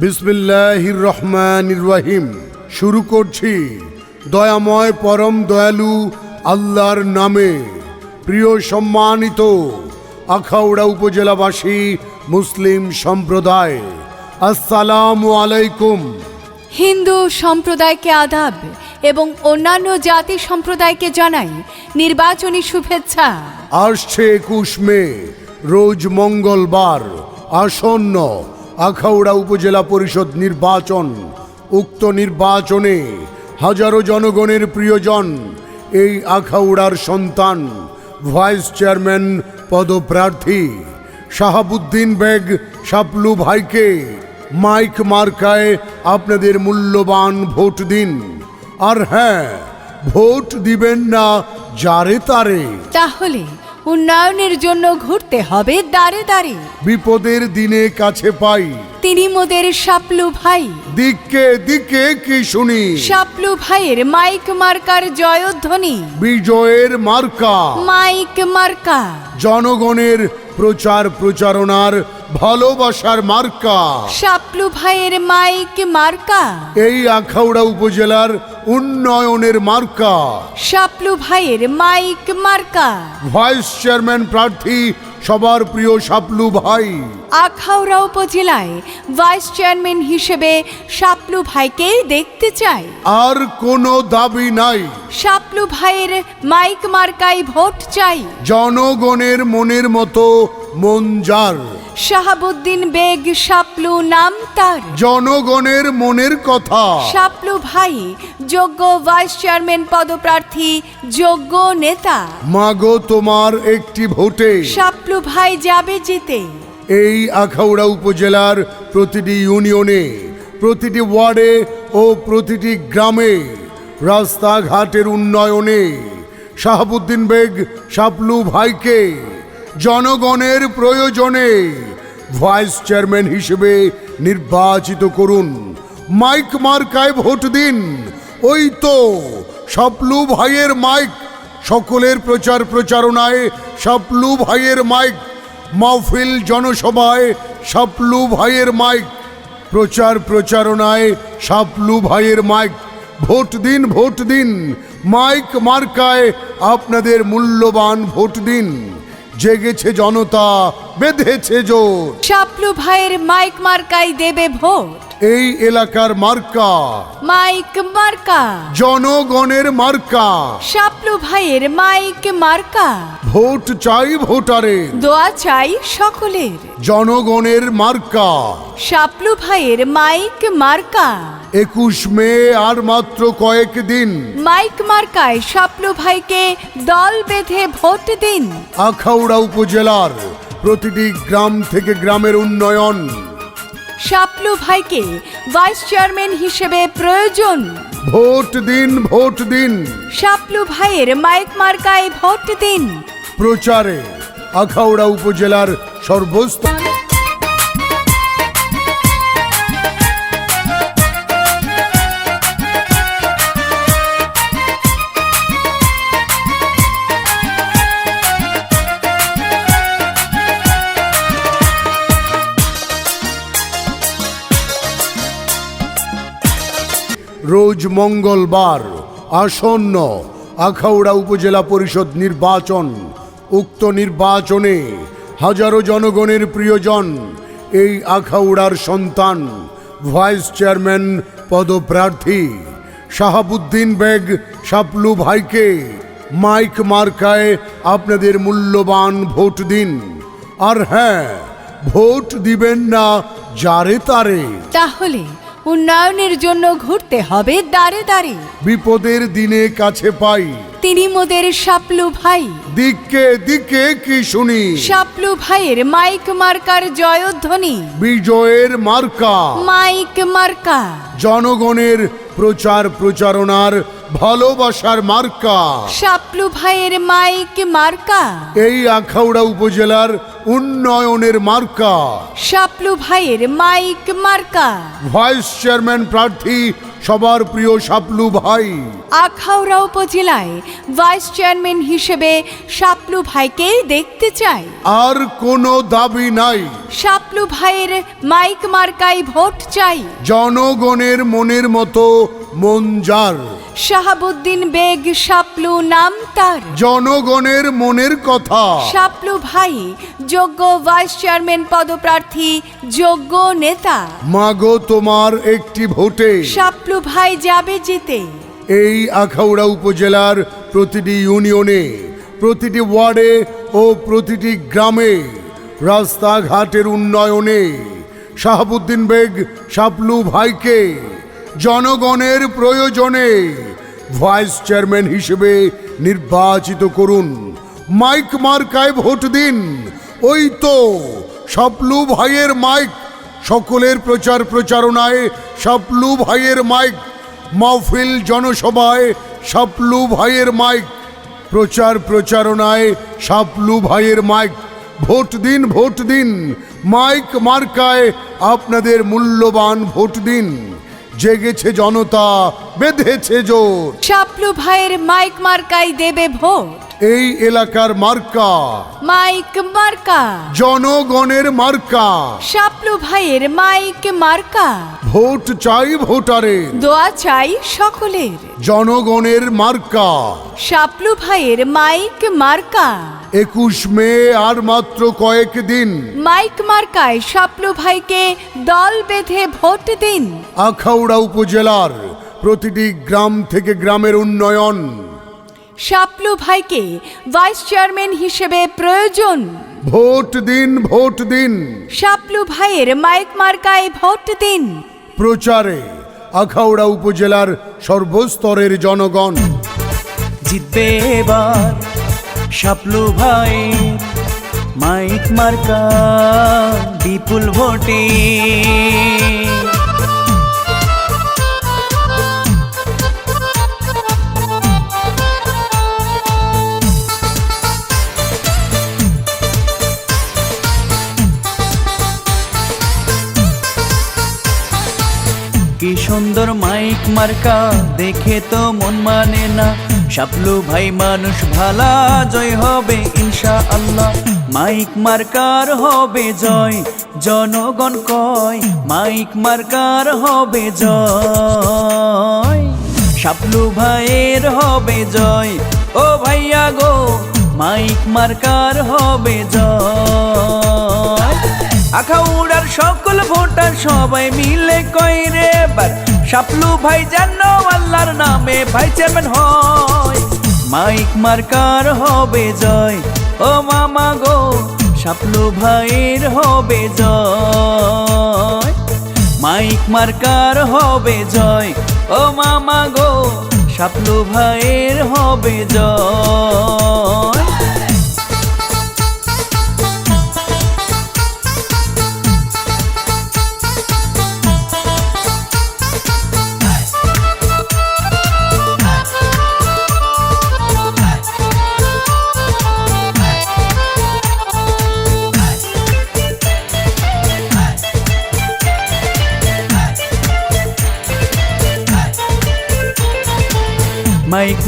বিসমিল্লাহির রহমানির রহিম। শুরু করছি। দয়াময় পরম দয়ালু আল্লাহর নামে। প্রিয় সম্মানিত আখাউড়া উপজেলাবাসী মুসলিম সম্প্রদায় আসসালামু আলাইকুম। হিন্দু সম্প্রদায়কে আদাব এবং অন্যান্য জাতি সম্প্রদায়কে জানাই নির্বাচনী শুভেচ্ছা। আসছে একুশ মে রোজ মঙ্গলবার আসন্ন আখাউড়া উপজেলা পরিষদ নির্বাচন। উক্ত নির্বাচনে হাজারো জনগণের প্রিয়জন, এই আখাউড়ার সন্তান, ভাইস চেয়ারম্যান পদপ্রার্থী, শাহাবুদ্দিন বেগ শাপলু ভাইকে মাইক মার্কায় আপনাদের মূল্যবান ভোট দিন। আর হ্যাঁ ভোট দিবেন না যারে তারে। তাহলে উন্নয়নের জন্য ঘুরতে হবে দাঁড়ে দাঁড়ে। বিপদের দিনে কাছে পাই। তিনি মোদের সাপলু ভাই। দিককে দিকে কি শুনি? সাপলু ভাইয়ের মাইক মার্কার জয়ধ্বনি। বিজয়ের মার্কা। মাইক মার্কা। জনগণের প্রচার প্রচারণার ভালোবাসার মার্কা। শাপলু ভাইয়ের মাইক মার্কা। এই আখাউড়া উপজেলার উন্নয়নের মার্কা। শাপলু ভাইয়ের মাইক মার্কা। ভাইস চেয়ারম্যান প্রার্থী সবার প্রিয় শাপলু ভাই। আখাউড়া উপজেলায় ভাইস চেয়ারম্যান হিসেবে শাপলু ভাইকেই দেখতে চাই। আর কোনো দাবি নাই। শাপলু ভাইয়ের মাইক মার্কাই ভোট চাই। জনগণের মনের মতো মন যার। শাহাবুদ্দিন বেগ শাপলু নাম তার। জনগণের মনের কথা। শাপলু ভাই যোগ্য ভাইস চেয়ারম্যান পদপ্রার্থী যোগ্য নেতা। মাগো তোমার একটি ভোটে। সাপলু ভাই যাবে জিতে। এই আখাউড়া উপজেলার প্রতিটি ইউনিয়নে প্রতিটি ওয়ার্ডে ও প্রতিটি গ্রামে রাস্তাঘাটের উন্নয়নে শাহাবুদ্দিন বেগ সাপলু ভাইকে জনগণের প্রয়োজনে ভাইস চেয়ারম্যান হিসেবে নির্বাচিত করুন। মাইক মার্কায় ভোট দিন। ওই তো শাপলু ভাইয়ের মাইক। সকলের প্রচার প্রচারণায় শাপলু ভাইয়ের মাইক। মাহফিল জনসভায় শাপলু ভাইয়ের মাইক। প্রচার প্রচারণায় শাপলু ভাইয়ের মাইক। ভোট দিন ভোট দিন। মাইক মার্কায় আপনাদের মূল্যবান ভোট দিন। জেগেছে জনতা বেঁধেছে জোর শাপলু ভাইয়ের মাইক মার্কাই দেবে ভোট। এই এলাকার মার্কা। মাইক মার্কা। জনগণের মার্কা। শাপলু ভাইয়ের মাইক মার্কা। ভোট চাই ভোটারে। দোয়া চাই সকলের। জনগণের মার্কা। শাপলু ভাইয়ের মাইক মার্কা। একুশ মে আর মাত্র কয়েক দিন। মাইক মার্কায় শাপলু ভাইকে দল বেঁধে ভোট দিন। আখাউড়া উপজেলার প্রতিটি গ্রাম থেকে গ্রামের উন্নয়ন। শাপলু ভাইকে ভাইস চেয়ারম্যান হিসেবে প্রয়োজন। ভোট দিন ভোট দিন। শাপলু ভাইয়ের মাইক মার্কায় ভোট দিন। প্রচারে আখাউড়া উপজেলার সর্বস্তর রোজ মঙ্গলবার আসন্ন আখাউড়া উপজেলা পরিষদ নির্বাচন। উক্ত নির্বাচনে হাজারো জনগণের প্রিয়জন, এই আখাউড়ার সন্তান, ভাইস চেয়ারম্যান পদপ্রার্থী, শাহাবুদ্দিন বেগ শাপলু ভাইকে মাইক মার্কায় আপনাদের মূল্যবান ভোট দিন। আর হ্যাঁ ভোট দিবেন না যারে তারে। তাহলে উন্নয়নের জন্য ঘুরতে হবে দাঁড়ে দাঁড়ে। বিপদের দিনে কাছে পাই। তিনি মোদের সাপলু ভাই। দিককে দিকে কি শুনি? সাপলু ভাইয়ের মাইক মার্কার জয়ধ্বনি। বিজয়ের মার্কা। মাইক মার্কা। জনগণের প্রচার প্রচারণার ভালোবাসার মার্কা। সাপলু ভাইয়ের মাইক মার্কা। এই আখাউড়া উপজেলার উন্নয়নের মার্কা। শাপলু ভাইয়ের মাইক মার্কা। ভাইস চেয়ারম্যান প্রার্থী সবার প্রিয় শাপলু ভাই। আখাউড়া উপজেলায় ভাইস চেয়ারম্যান হিসেবে শাপলু ভাইকেই দেখতে চাই। আর কোনো দাবি নাই। শাপলু ভাইয়ের মাইক মার্কাই ভোট চাই। জনগণের মনের মতো যার। শাহাবুদ্দিন বেগ শাপলু নাম তার। জনগণের মনের কথা। শাপলু ভাই যোগ্য ভাইস চেয়ারম্যান পদপ্রার্থী যোগ্য নেতা। মাগো তোমার একটি ভোটে। শাপলু ভাই যাবে জিতে। এই আখাউড়া উপজেলার প্রতিটি ইউনিয়নে প্রতিটি ওয়ার্ডে ও প্রতিটি গ্রামে রাস্তাঘাটের উন্নয়নে শাহাবুদ্দিন বেগ শাপলু ভাইকে জনগণের প্রয়োজনে ভাইস চেয়ারম্যান হিসেবে নির্বাচিত করুন। মাইক মার্কায় ভোট দিন। ওই তো শাপলু ভাইয়ের মাইক। সকলের প্রচার প্রচারণায় শাপলু ভাইয়ের মাইক। মাহফিল জনসভায় শাপলু ভাইয়ের মাইক। প্রচার প্রচারণায় শাপলু ভাইয়ের মাইক। ভোট দিন ভোট দিন। মাইক মার্কায় আপনাদের মূল্যবান ভোট দিন। জেগেছে জনতা বেঁধেছে জোর শাপলু ভাইয়ের মাইক মার্কাই দেবে ভোট। এই এলাকার মার্কা। মাইক মার্কা। জনগণের মার্কা। শাপলু ভাইয়ের মাইক মার্কা। ভোট চাই ভোটারের দোয়া চাই সকলের। জনগণের মার্কা। শাপলু ভাইয়ের মাইক মার্কা। একুশ মে আর মাত্র কয়েক দিন। মাইক মার্কায় শাপলু ভাইকে দল বেঁধে ভোট দিন। আখাউড়া উপজেলার প্রতিটি গ্রাম থেকে গ্রামের উন্নয়ন। শাপলু ভাইকে ভাইস চেয়ারম্যান হিসেবে প্রয়োজন। ভোট দিন ভোট দিন। শাপলু ভাইয়ের মাইক মার্কায় ভোট দিন। প্রচারে আখাউড়া উপজেলার সর্বস্তরের জনগণ। জিতবে এবার শাপলু ভাই মাইক মার্কা বিপুল ভোটে। সুন্দর মাইক মার্কা, দেখে তো মন মানে না। সাপলু ভাই মানুষ ভালা, জয় হবে ইনশা আল্লাহ মাইক মার্কার হবে জয়, জনগণ কয়, মাইক মার্কার হবে জয়। সাপলু ভাইয়ের হবে জয়, ও ভাইয়া গো, মাইক মার্কার হবে জয়। আখাউড়ার সকল ভোটার সবাই মিলে কই রে বার শাপলু ভাই জানো আল্লাহর নামে ভাই চেয়ারম্যান হয়। মাইক মার্কার হবে জয়, ও মামা গো, শাপলু ভাইয়ের হবে জয়। মাইক মার্কার হবে জয়, ও মামা গো, শাপলু ভাইয়ের হবে জয়।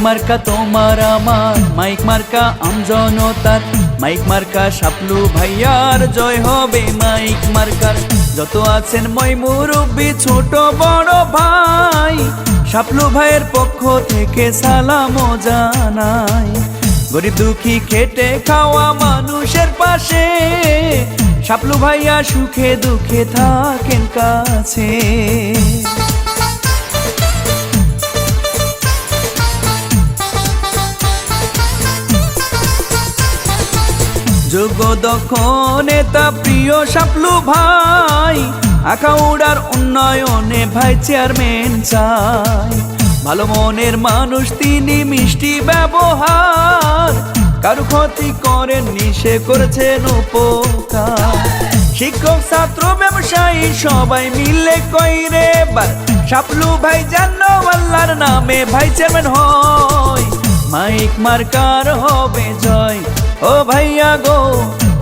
মার্কা তোমার আমার, মাইক মার্কা আমজনতার মাইক মার্কা সাপলু ভাইয়ার, জয় হবে মাইক মার্কার। যত আছেন মই মুরব্বী, ছোট বড় ভাই সাপলু ভাইয়ের পক্ষ থেকে সালাম জানাই। গরিব দুঃখী খেটে খাওয়া মানুষের পাশে সাপলু ভাইয়া সুখে দুঃখে থাকেন কাছে। যোগ্য দক্ষ নেতা প্রিয় সাপলু ভাই। আখাউড়ার উন্নয়নে ভাই চেয়ারম্যান চাই। ভালো মনের মানুষ, তিনি মিষ্টি ব্যবহার। কারু ক্ষতি করেন নিষে করেছেন উপকার। শিক্ষক, ছাত্র, ব্যবসায়ী, সবাই মিলে কইরে বার। সাপলু ভাই জানো আল্লাহর নামে ভাই চেয়ারম্যান হয়। মাইক মার্কার হবে জয়। ও ভাইয়া গো,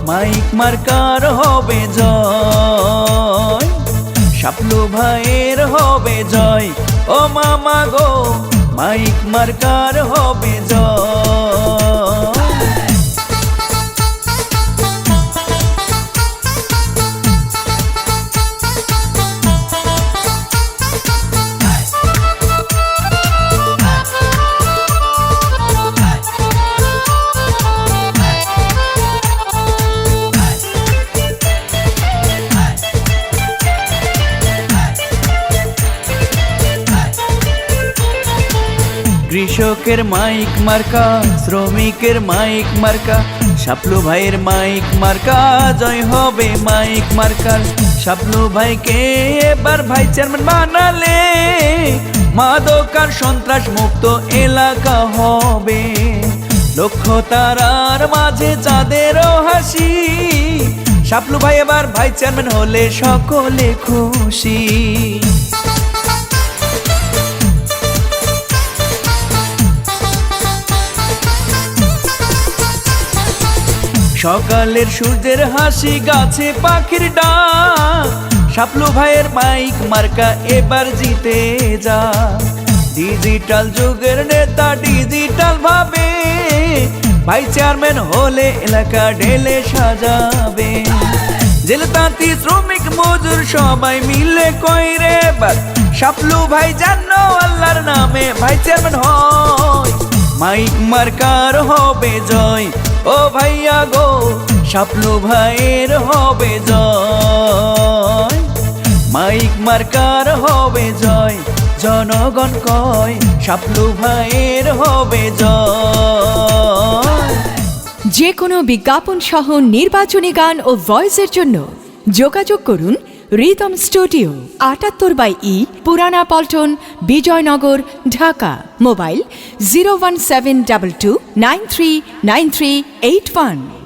মাইক মার্কার হবে জয়। সাপলু ভাইয়ের হবে জয়। ও মামা গো, মাইক মার্কার হবে জয়। কৃষকের মাইক মার্কা, শ্রমিকের মাইক মার্কা সাপলু ভাইয়ের মাইক মার্কা, জয় হবে মাইক মার্কার সাপলু ভাইকে এবার ভাই চেয়ারম্যান বানালে, মাদকার সন্ত্রাস মুক্ত এলাকা হবে। লক্ষ্য তারার মাঝে চাঁদেরও হাসি সাপলু ভাই এবার ভাই চেয়ারম্যান হলে সকলে খুশি। সকালের সূর্যের হাসি, গাছে পাখির ডাক। সাপলু ভাইয়ের মাইক মার্কা এবার জিতে যা। ডিজিটাল যুগের নেতা ডিজিটাল ভাবে। ভাই চেয়ারম্যান হলে এলাকা ঢেলে সাজাবে। জেল তাঁতি, শ্রমিক, মজুর সবাই মিলে কইরে এবার। সাপলু ভাই জানো আল্লাহর নামে ভাই চেয়ারম্যান হয়। মাইক মার্কার হবে জয়। ও ভাইয়া গো সাপলু ভাইয়ের হবে জয়। মাইক মার্কার হবে জয়, জনগণ কয় সাপলু ভাইয়ের হবে জয়। যে কোনো বিজ্ঞাপন সহ নির্বাচনী গান ও ভয়েসের জন্য যোগাযোগ করুন রিদম স্টুডিও আটাত্তর by E, Purana Paltan, Bijoynagar, Dhaka. Mobile zero one seven double two nine three nine three eight one